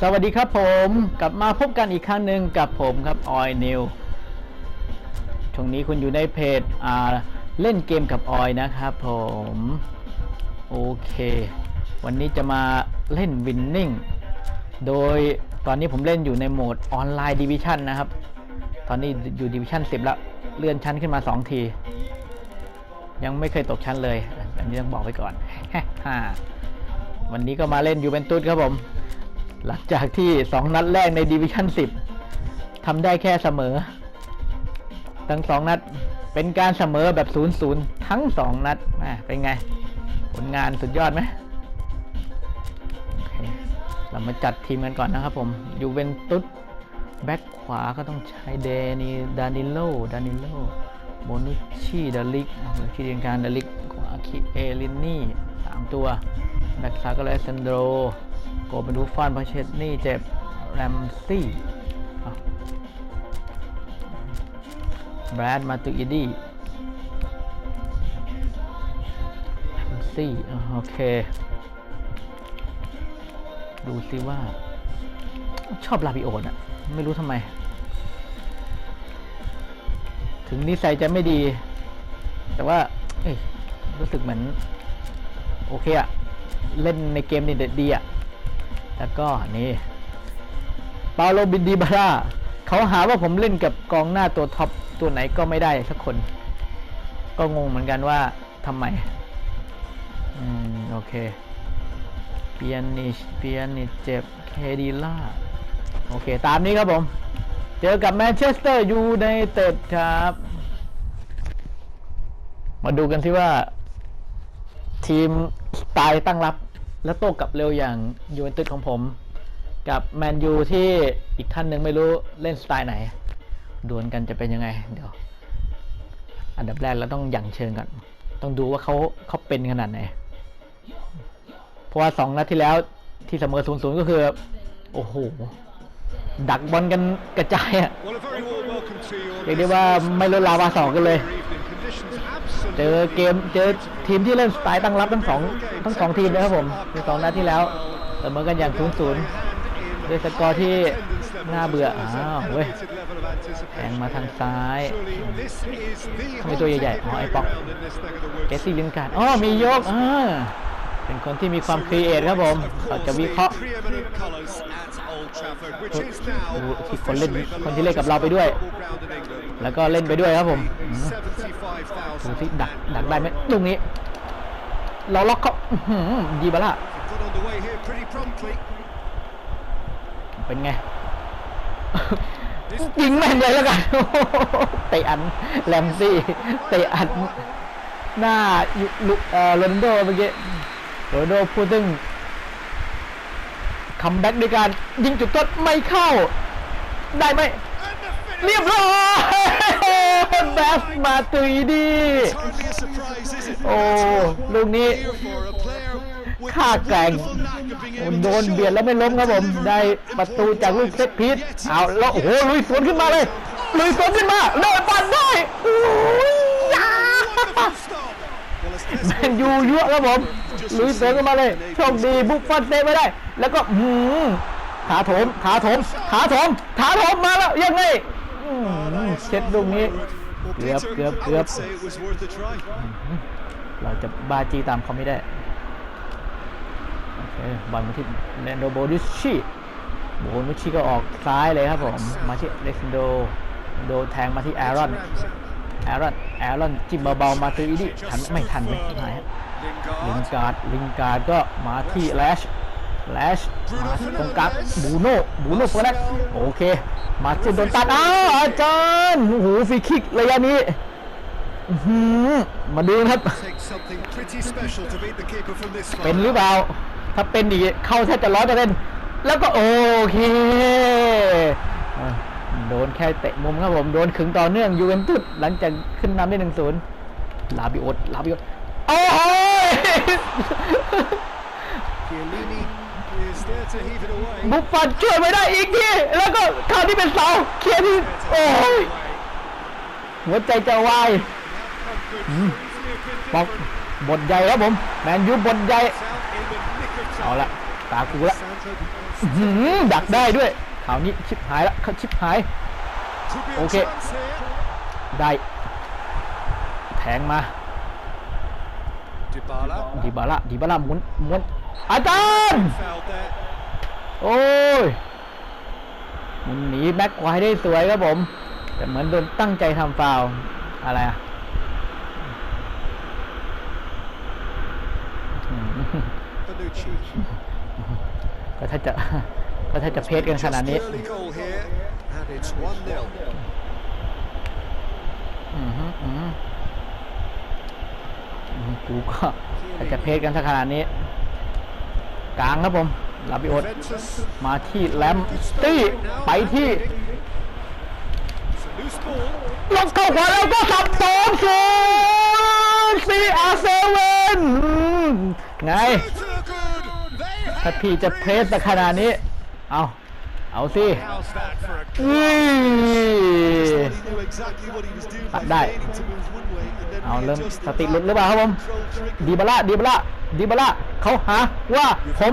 สวัสดีครับผมกลับมาพบกันอีกครั้งหนึ่งกับผมครับออยนิวช่วงนี้คุณอยู่ในเพจอ่าเล่นเกมกับออยนะครับผมโอเค วันนี้จะมาเล่นวินนิ่งโดยตอนนี้ผมเล่นอยู่ในโหมดออนไลน์ดิวิชั่นนะครับ ตอนนี้อยู่ดิวิชั่น10แล้วเลื่อนชั้นขึ้นมา 2 ที ยังไม่เคยตกชั้นเลย อันนี้ต้องบอกไว้ก่อน วันนี้ก็มาเล่นอยู่เวนตุสครับผม หลังจากที่ 2 นัดแรกในดิวิชั่น 10ทำได้แค่เสมอ ทั้ง 2 นัดเป็นการเสมอแบบ 0-0 ทั้ง 2 นัดแม่เป็นไง ผลงานสุดยอดไหมเรามาจัดทีมกันก่อนนะครับผมยูเวนตุสแบ็คขวาก็ต้องใช้เดนีดานิโลดานิโลโมนุชชีดาลิกคิเรียนการดาลิกขวาคิเอลินนี่สามตัวแบ็คซ้ายก็เลซันโดร โกเปนดูฟานพาเชตนี่เจ็บแรมซี่แบรดมาตุอิดี้แรมซี่โอเค ดูซิว่า ชอบลาบิโอนะไม่รู้ทำไม ถึงนิสัยจะไม่ดี แต่ว่ารู้สึกเหมือน โอเคอะเล่นในเกมนี่เด็ดดีอะ แล้วก็นี่ปาโลบินดีบาร่าเขาหาว่าผมเล่นกับกองหน้าตัวท็อปตัวไหนก็ไม่ได้สักคน ก็งงเหมือนกันว่าทำไม อืม โอเค เปียนิชเปียนิชเจ็บ เคดีล่า โอเค ตามนี้ครับผม เจอกับแมนเชสเตอร์ยูไนเต็ดครับ มาดูกันที่ว่า ทีมสไตล์ตั้งรับ และโต้กลับเร็วอย่างยูเวนตุสของผม กับแมนยูที่อีกท่านหนึ่งไม่รู้เล่นสไตล์ไหน ดวลกันจะเป็นยังไง เดี๋ยว อันดับแรกเราต้องหยั่งเชิงก่อน ต้องดูว่าเขาเขาเป็นขนาดไหน เพราะว่าสองนัดที่แล้วที่เสมอศูนย์ศูนย์ก็คือ โอ้โห ดักบอลกันกระจายอะเรียกได้ว่าไม่ลดลาวาสองกันเลย เจอเกมเจอทีมที่เล่นสไตล์ตั้งรับทั้งสองทั้งสองทีมเลยครับผมในสองนัดที่แล้วเสมอกันอย่างศูนย์ศูนย์ด้วยสกอร์ที่น่าเบื่อ อ้าวเว้ยแทงมาทางซ้ายทำไมตัวใหญ่ๆอ๋อไอ้ป๊อกเจสซี่ลินการ์ดอ๋อมียกอ่าเป็นคนที่มีความครีเอทครับผมเราจะวิเคราะห์คนเล่นคนที่เล่นกับเราไปด้วย แล้วก็เล่นไปด้วยครับผม ดูที่ดักดักได้ไหมตรงนี้ เราล็อกเขาอื้อหือดีบาร่าเป็นไงยิงแม่นเลยแล้วกันเตะอันแรมซี่เตะอันหน้ายุลุเอ่อโรนโดเมื่อกี้โรนโดพูดถึงคัมแบ็กด้วยการยิงจุดโทษไม่เข้า ได้ไหมเรียบร้อย แบสมาตุยดี โอ้ลูกนี้ค่าแกร่งโดนเบียดแล้วไม่ล้มครับผม ได้ประตูจากลูกเซตพีทเอาแล้วโอ้โหลุยสวนขึ้นมาเลยลุยสวนขึ้นมาเดินปันได้โอ้ยยาแมนยูเยั่วครับผมลุยสวนขึ้นมาเลยโชคดีบุฟฟอนเซฟไม่ได้ แล้วก็หืมขาโถมขาโถมขาโถมขาโถมมาแล้วยังไงเช็ดลูกนี้ เกือบเกือบเกือบเราจะบาจีตามเขาไม่ได้โอเคบอลมาที่เลนโดโบดิชีโบนุชชีก็ออกซ้ายเลยครับผม มาที่เล็กซ์โดโดแทงมาที่แอรอนแอรอนแอรอนจิ้มเบาๆมาที่อีดิทันไม่ทันไหมหายฮะลิงการ์ดลิงการ์ดก็มาที่แลชแลชมาที่ตรงกลางบูโน่บูโน่เฟิร์สโอเค มาที่โดนตัดอ้าวอาจารย์โอ้โหฟรีคิกระยะนี้มาดูนะครับ เป็นหรือเปล่า ถ้าเป็นดีเข้าแทบจะร้อยเปอร์เซ็นต์แล้วก็โอเค โดนแค่เตะมุมครับผม โดนขึงต่อเนื่องยูเวนตุสหลังจากขึ้นนำได้หนึ่งศูนย์ลาบิโอตลาบิโอตโอ้โห บุฟฟอนช่วยไม่ได้อีกทีแล้วก็คราวที่เป็นเสาเคลียร์ที่โอ้ยหัวใจจะวายปอกบทใหญ่ครับผม แมนยูบทใหญ่ เอาละตากูละอื้อหือดักได้ด้วยคราวนี้ชิบหายละชิบหาย โอโอเคเค ได้ แทงมาดิบาลาดีบาระดีบาระหมุนหมุน อาจารย์ โอ้ยหมุนหนีแบ็คควายได้สวยครับผม แต่เหมือนโดนตั้งใจทำฟาวล์อะไรอะอืมก็ถ้าจะก็ถ้าจะเพชกันขนาดนี้อืมฮึอืมอืมกูก็ถ้าจะเพชกันสักขนาดนี้ กลางครับผมลาบิโอตมาที่แลมตี้ไปที่ลงเข้าขวาแล้วก็สับสองศูนย์ซีอาร์เซเว่นไง ถ้าพี่จะเพสสักขนาดนี้ เอาเอาสิอุ้ยตัดได้ เอาเริ่มสติหลุดหรือเปล่าครับผม ดีบาร่าดีบาร่า ดีบาร่าเขาหาว่าผม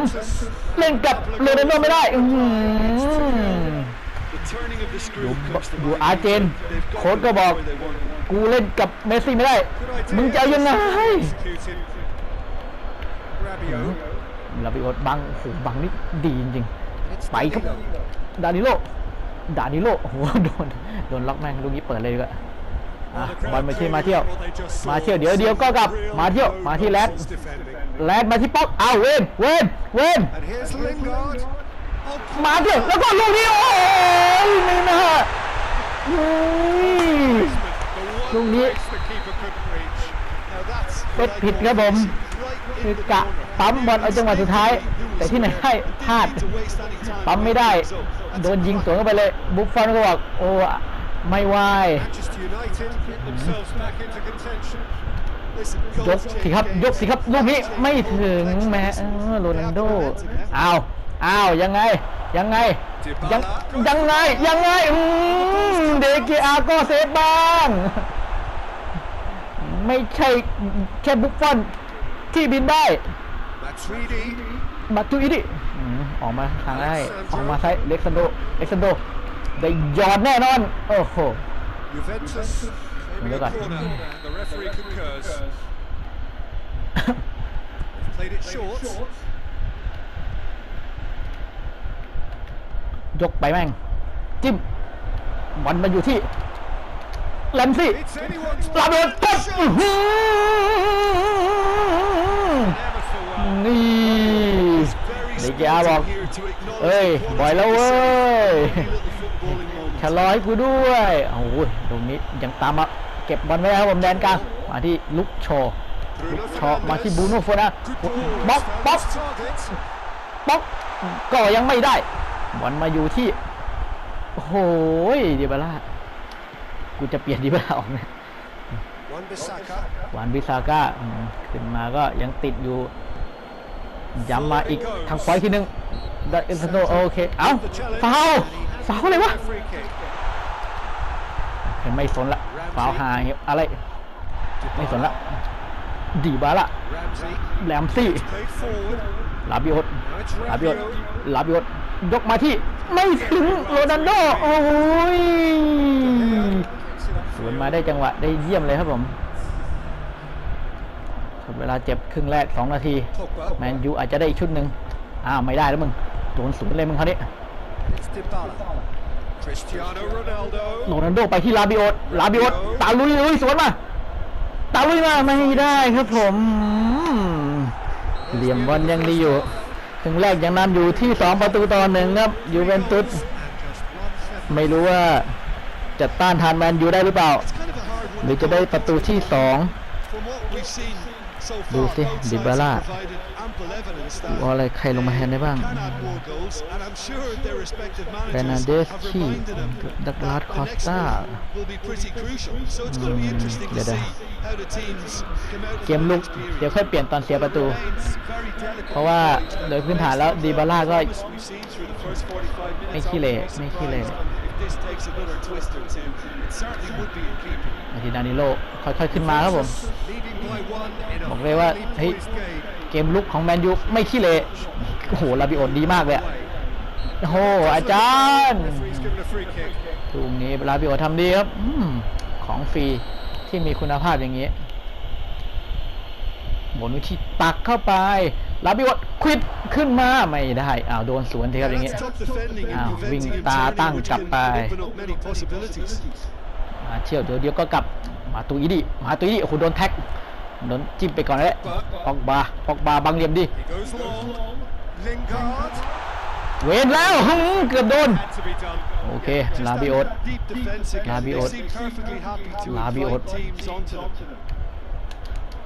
เล่นกับโรนัลโดไม่ได้อื้อหืออยู่อยู่อาร์เจนโค้ชก็บอก กูเล่นกับเมสซี่ไม่ได้ มึงจะยังไงลาบิโอตบังโอ้โหบังนี่ดีจริงๆไปครับ ดานิโล ดานิโลโอ้โหโดน โดนล็อกแม่งลูกนี้เปิดเลยกว่าอะ บอลมาที่มาเที่ยว มาเที่ยวเดี๋ยวเดี๋ยวก็กลับมาเที่ยวมาที่แรดแรดมาที่ป๊อกเอ้าเวนเวนเวนมาเที่ยวแล้วก็ลูกนี้โอ้ยนี่นะฮะอุ้ยลูกนี้เป็ดผิดครับผมคือกะปั๊มบอลเอาจังหวะสุดท้าย แต่ที่ไหนให้พลาดปั๊มไม่ได้ โดนยิงสวนเข้าไปเลย บุฟฟอนก็บอกโอ้ ไม่ไหวยกสิครับ ยกสิครับ ลูกนี้ไม่ถึงแม้เออโรนัลโดอ้าวอ้าวยังไง ยังไง ยังยังไง ยังไงอืมเดเกอาก็เซฟบ้าง ไม่ใช่แค่บุฟฟอนที่บินได้มาตุอิดิอืมออกมาทางได้ออกมาซ้ายเล็กซันโดเล็กซันโด ได้หยอดแน่นอน โอ้โห Juventus aiming a Look at- corner, and the referee concurs. Played it short. ยกไปแม่ง จิ้มบอลมาอยู่ที่แลมซี่ It's anyone's ลาเบิดปั๊บอื้อหือ Never for well. นี่ Very เดเกอาบอก here to acknowledge เอ้ย the บ่อยแล้วเว้ย little footballing moment. ชะลอให้กูด้วยโอ้โหตรงนี้ยังตามมาเก็บบอลไว้แล้วผมแดนกลางมาที่ลุกโชว์ Bruno ชมาที่บูโน่โฟนา Good ball. บ๊อกบ๊อก Found his target. ป๊อกก็ยังไม่ได้บอลมาอยู่ที่โอ้โหดิบาร่ากูจะเปลี่ยนดิบาร่าออกนะวานวิซาก้าขึ้นมาก็ยังติดอยู่ย้ำมาอีกทางฟอยทีหนึ่งได้เอ็นโซโนโอเค เอ้าฟาว ล์ฟาวอะไรวะเห็นไม่สนละฟาวล์หายอะไร ไม่สนละดีบาร่า Ramsey แหลมซี่ลาบิโอตลาบิโอตลาบิโอตยกมาที่ ไม่ถึงโรนัลโด โอ้ยสวนมาได้จังหวะได้เยี่ยมเลยครับผมเวลาเจ็บครึ่งแรก 2 นาที แมนยูอาจจะได้อีกชุดหนึ่งอ้าว ไม่ได้แล้วมึงโดนศูนเลยมึงคราวนี้ โรนัลโดไปที่ลาบิโอตลาบิโอตตาลุยลุยสวนมา ตาลุยมาไม่ได้ครับผมอืมเหลี่ยมบอลยังดีอยู่ครึ่งแรกยังนำอยู่ที่2ประตูต่อหนึ่งครับยูเวนตุส And just one second. ไม่รู้ว่าจะต้านทานแมนยูได้หรือเปล่า It's kind of a hard one หรือจะได้ประตูที่2 From what we've seen so far, ดูสิ both sides ดิบาร่า have provided ample evidence ดู that เอาอะไรใครลงมาแทนได้บ้าง can add more goals, and I'm sure their respective เฟร์นัน managers เดส have ที่ reminded them ดักลาส that คอ the ส next ตา one will be pretty crucial. So it's going to be interesting to Dah dah. see how the teams come out of เกม the ลุก next period. เดี๋ยวค่อยเปลี่ยนตอนเสียประตู Remains very delicate. เพราะว่าโดยพื้นฐานแล้วดีบาร่าก็ We've seen through the first 45 minutes, ไม่ขี้เหร่ไม่ขี้เหร่ if this takes another twist or two, it certainly would be in keeping. มาที่ดานิโลค่อยๆขึ้นมาครับผม Leading by one in a บอกเลยว่า highly เฮ้ย poised game. เกมลุกของแมนยูไม่ขี้เละโอ้โหลาบิโอดีมากเลยอะโอ้โหอาจารย์ Referee's given a free kick. ลูกนี้ลาบิโอทำดีครับอมของฟรีที่มีคุณภาพอย่างนี้โมนุชิตักเข้าไป ลาบิวอตควิดขึ้นมาไม่ได้อ้าวโดนสวนทีครับอย่างเงี้ยอ้าววิ่งตาตั้งกลับไปมาเชี่ยวเดี๋ยวเดียวก็กลับมาตุยดิมาตุยดิโอ้โหโดนแท็กโดนจิ้มไปก่อนแล้วปอกบาปอกบาบังเหลี่ยมดิเวนแล้วเกือบโดนโอเคลาบิโอตลาบิโอตลาบิโอต onto them. หืม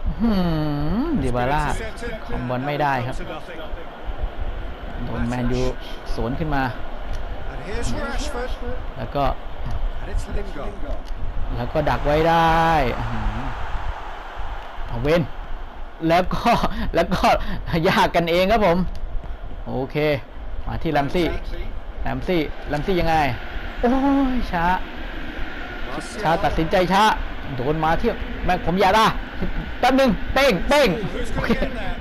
ดิบาร่าของบอลไม่ได้ครับโดนแมนยูสวนขึ้นมา แล้วก็ แล้วก็ดักไว้ได้เอาเวนแล้วก็แล้วก็ยากกันเองครับผม โอเค มาที่แลมซี่แลมซี่แลมซี่ยังไง โอ้ยช้า ช้าตัดสินใจช้า โดนมาเที่ยวแม่งผมอยาได้แป๊บหนึงเป้งเป้ง Who's โอ going เค to get there?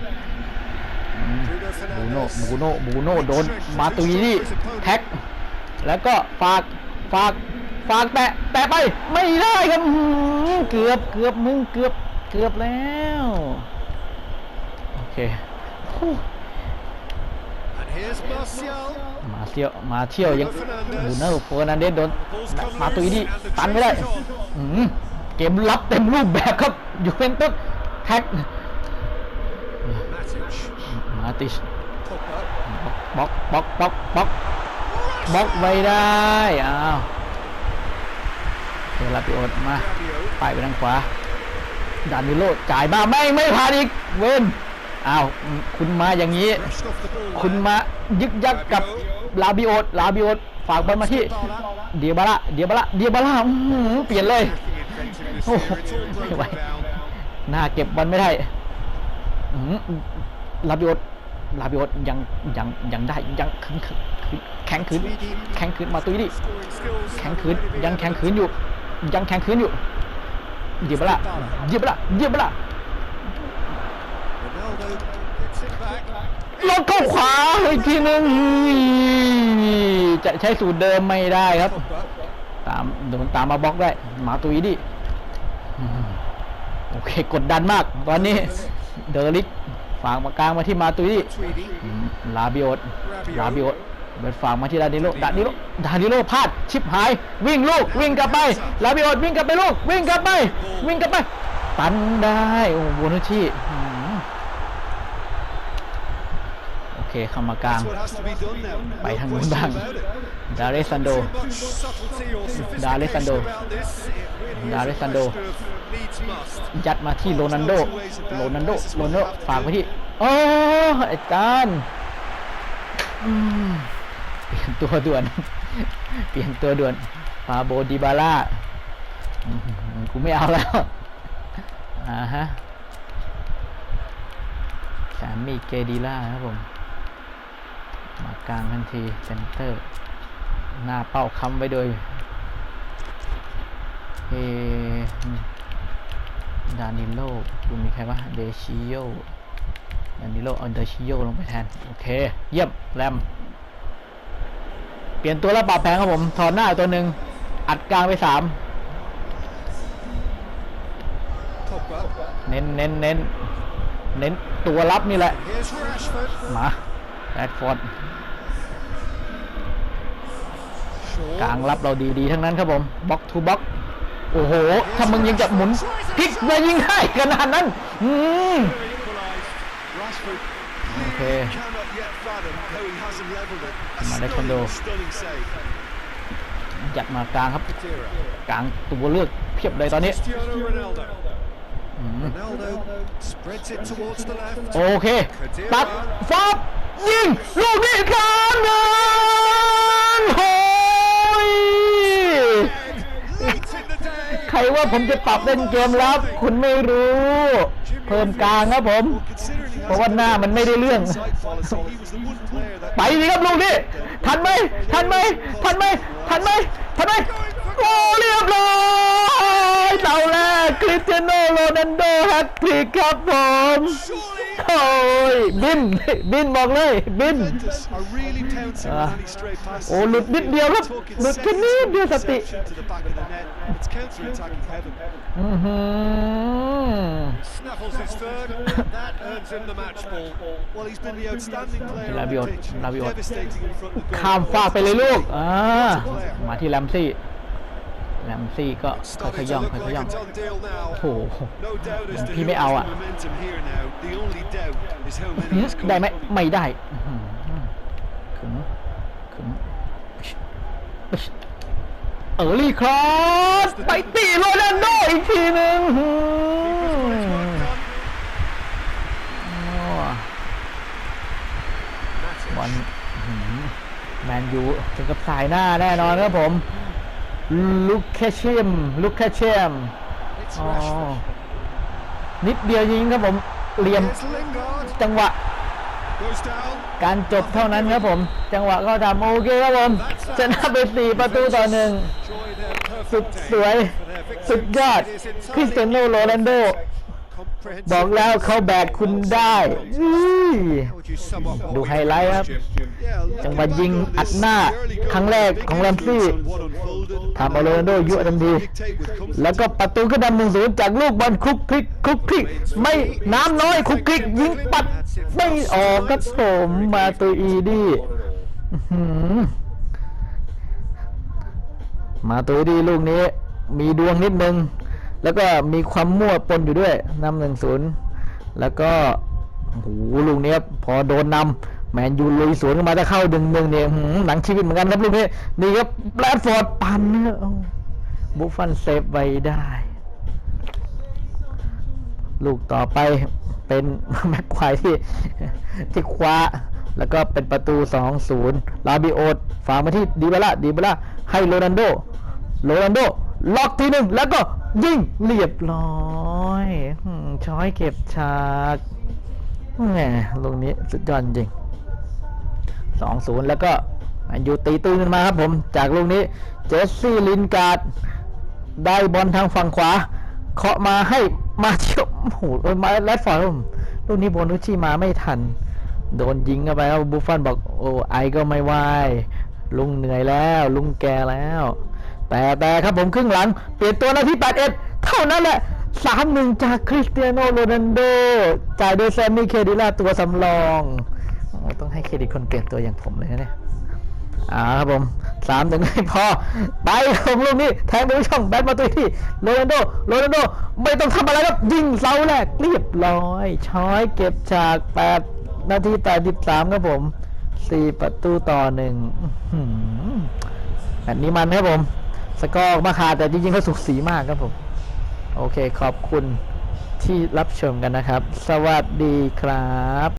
Bruno บูโน่ Fernandes. บูโน่บูโน่โดนมาตุยนี่แท็ก แล้วก็ฝากฝากฝากแตะแตะไปไม่ได้ครับอื้อหือเกือบเกือบมึงเกือบเกือบแล้วโอเคฮู้ And here's Martial. มาเที่ยวมาเที่ยวยังบูโน่เฟอร์นันเดสโดนมาตุยนี่ตันไม่ได้อื้อหือ เกมรับเต็มรูปแบบครับยูเวนตุสแท็กมาติชบล็อกบล็อกบล็อกบล็อกบล็อกไว้ได้อ้าวเดี๋ยวลาปิโอตมาไปไปทางขวาดานิโลจ่ายมาไม่ไม่ผ่านอีกเวนอ้าวคุณมาอย่างนี้ คุณมายึกยักกับลาบิโอตลาบิโอตฝากบอลมาที่เดียบาระเดียบาระเดียบาระอื้อหือเปลี่ยนเลย Attacking inventiveness Oh, here. It's all broken ไม่ไหว down. หน้าเก็บบอลไม่ได้อื้อหือลาบิโอตลาบิโอตยังยังยังได้ยังขึงขึงแข็งขืนแข็งขืนมาตุยดิ Scoring skills. แข็งขืนยังแข็งขืนอยู่ ยังแข็งขืนอยู่เดียบาระเดียบาระเดียบาระ Ronaldo gets it back. ลดเข้าขวาอีกทีหนึงจะใช้สูตรเดิมไม่ได้ครับ Pogba. ตามโดนตามมาบล็อกได้ หมาตุยดิโอเคกดดันมาก ตอนนี้เดอริกฝากมากลางมาที่มาตุยดิลาบิโอตลาบิโอตเบิดฝากมาที่ดานิโลดานิโลดานิโลพลาดชิบหาย วิ่งลูกวิ่งกลับไปลาบิโอตวิ่งกลับไปลูกวิ่งกลับไป วิ่งกลับไป ตันได้โอ้โหโนุชิอืมโอ เคเข้ามากลาง ไปทางนู้นบ้างดาเรสันโดดาเรสันโดดาเรสันโดยัดมาที่โรนันโดโรนันโดโรนันโดฝากไปที่โอ้ไอ้ตานเปลี่ยนตัวด่วน เปลี่ยนตัวด่วนฟาโบดิบาร่ากูไม่เอาแล้วอ่าฮะสามีเกดีล่าครับผม มากลางทันทีเซนเตอร์ หน้าเป้าค้ำไว้โดยเอดานิโลคุณมีใครวะเดชิโยดานิโลเอาเดชิโยลงไปแทน โอเค เยี่ยมแรม เปลี่ยนตัวแล้วปรับแผงครับผม ถอนหน้าตัวหนึ่ง อัดกลางไปสามเน้นเน้นเน้นเน้นตัวรับนี่แหละ มาแรดฟอร์ด กลางรับเราดีๆ ทั้งนั้นครับผมบล็อกทูบล็อกโอ้โห ถ้ามึงยังจะหมุนพลิกมายิงได้ขนาดนั้นอืมโอเคมาได้คอนโดจัดมากลางครับ กลางตัวเลือกเพียบเลยตอนนี้โอเค ตัดฟอบยิง ลูกนี้กลางนั่นโห ว่าผมจะปรับเล่นเกมรับคุณไม่รู้ เพิ่มกลางครับผม เพราะว่าหน้ามันไม่ได้เรื่อง ไปสิครับลูกนี้ทันไหมทันไหมทันไหมทันไหมทำไหมโอ้เรียบร้อยเสาแรกคริสเตียโนโรนัลโดแฮตทริกครับผมโอ้ยบินบินบอกเลยบิน โอ้หลุดนิดเดียวครับ Took it หลุดแค่นิดเดียวสติ interception to the back of the net. It's counter-attacking heaven. อื้อหือ Snaffles his third. That earns him the match ball. Well, he's been the outstanding player on the Rabiot, pitch. Rabiot. Devastating in front of goal. ข้ามฟากไปเลยลูกอ่ามาที่แลมซี่แลมซี่ก็ค่อย Starting ๆย่ to อง look ค่อย like ๆย่อง a done deal now. โอ้โห No doubt as to พี่ who ไม่ has เอา the อะ momentum here now. The only doubt is how many หืม is ได้ไหม coming. ไม่ได้อื้อหือขึงขึง เออรี่ครอสไปตีโรนัลโดอีกทีหนึ่งอื้อ Keeper's got his หือ work done. บอลอื้อหือแมนยูถึงกับสายหน้าแน่นอนครับผม ลุคแคเชมลุคแคเชม It's อ๋อ Rashford. นิดเดียวยิงครับผมเหลี่ยม Here's Lingard. จังหวะ Goes down. การจบเท่านั้นครับผม จังหวะก็ทำโอเคครับผมชนะไปสี่ประตูต่อหนึ่งสุดสวย สุดยอดคริสเตียโนโรนัลโด บอกแล้วเขาแบกคุณได้ดูไฮไลท์ครับ จังหวะยิงอัดหน้า ครั้งแรกของแรมซี่ทำเอาโรนัลโดยั่ทันที แล้วก็ประตูก็นำหนึ่งศูนย์จากลูกบอลคลุกคลิกคลุกคลิก ไม่น้ำน้อยคลุกคลิก ยิงปัด ไม่ออกครับผมมาตัวอีดี้มาตัวอีดี้ลูกนี้ มีดวงนิดนึง แล้วก็มีความมั่วปนอยู่ด้วยนำหนึ่งศูนย์แล้วก็โหลูกนี้ครับพอโดนนำแมนยูลุยสวนมาจะเข้าดึงหนึ่งเนี่ยหือหนังชีวิตเหมือนกันครับลูกนี้นี่ครับแบรดฟอร์ดปั่นนะโอ้บุฟฟันเซฟไว้ได้ ลูกต่อไปเป็นแม็กควายที่ที่คว้าแล้วก็เป็นประตู 2-0 ลาบิโอตฝากมาที่ดีบาร่าดีบาร่าให้โรนันโด โรนันโด ล็อกทีหนึ่งแล้วก็ ยิงเรียบร้อยช้อยเก็บฉากแหมลูกนี้สุดยอดจริง2-0แล้วก็แมนยูตีตื้นขึ้นมาครับผมจากลูกนี้ เจสซี่ลินการ์ดได้บอลทางฝั่งขวา เคาะมาให้มาเชียวโอ้โหมาแรดฟอร์ดครับผมลูกนี้โบนุชชีมาไม่ทัน โดนยิงเข้าไปครับบุฟฟอนบอกโอ้ไอก็ไม่ไหวลุงเหนื่อยแล้ว ลุงแกแล้ว แต่แต่ครับผมครึ่งหลัง เปลี่ยนตัวนาที81 เท่านั้นแหละสามหนึ่งจากคริสเตียโนโรนัลโด จ่ายโดยแซมมี่เคดิล่าตัวสำรองอต้องให้เครดิตคนเปลี่ยนตัวอย่างผมเลยนะเนี่ยอ่าครับผมสามถึงไม่พอ ไปผมลูกนี้แทงไปช่องแบทมาตัวที่โรนัลโดโรนัลโด ไม่ต้องทำอะไรครับยิงเสาแรกเรียบร้อย ช้อยเก็บฉากแปดนาทีแปดสิบสามครับผมสี่ประตูต่อหนึ่งอื้อหือแบบนี้มันครับผม สกอร์มาขาดแต่จริงๆเขาสุกสีมากครับผม โอเคขอบคุณที่รับชมกันนะครับ สวัสดีครับ